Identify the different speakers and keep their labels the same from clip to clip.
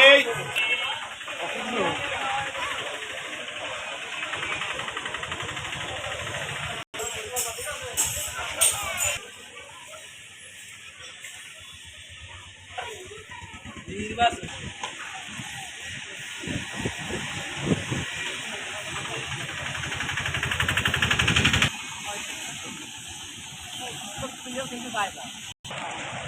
Speaker 1: এই Thank you, Bible.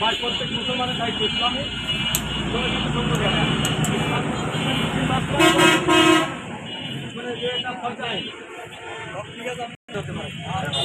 Speaker 1: ভাই প্রত্যেক মুসলমানের দায়িত্ব ইসলামে। মানে যে এটা জোট না খালি প্রচার হবে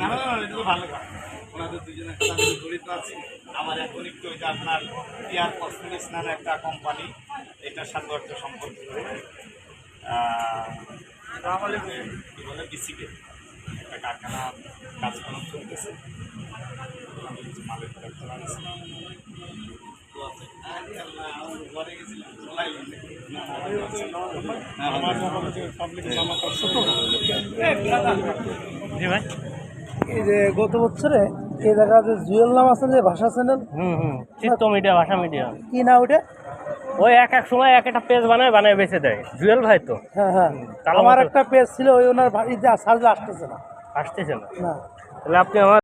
Speaker 1: না, এটা তো ভালো ওনাদের দুজনের সাথে আমি জড়িত আছি। আমার এখন একটু ওই যে আপনার এয়ার কসমেটিক্স একটা কোম্পানি এটার সাথে একটা সম্পর্ক তাহলে কি বলে বিসিকে একটা কারখানা কাজকর্ম চলতেছে আমি কিছু মালের প্রোডাক্ট
Speaker 2: এই যে গত বছরে এই জায়গা যে জুয়েল নাম আছে যে ভাষা চ্যানেল
Speaker 3: হুম হুম চিত্ত মিডিয়া ভাষা মিডিয়া
Speaker 2: কি না ওটা
Speaker 3: ওই এক এক সময় এক একটা পেজ বানায় বানায় বেঁচে দেয় জুয়েল ভাই তো
Speaker 2: হ্যাঁ হ্যাঁ আমার একটা পেজ ছিল ওই ওনার বাড়িতে সার্জে আসতেছে না
Speaker 3: আসতেছে
Speaker 2: না।
Speaker 3: তাহলে আপনি আমার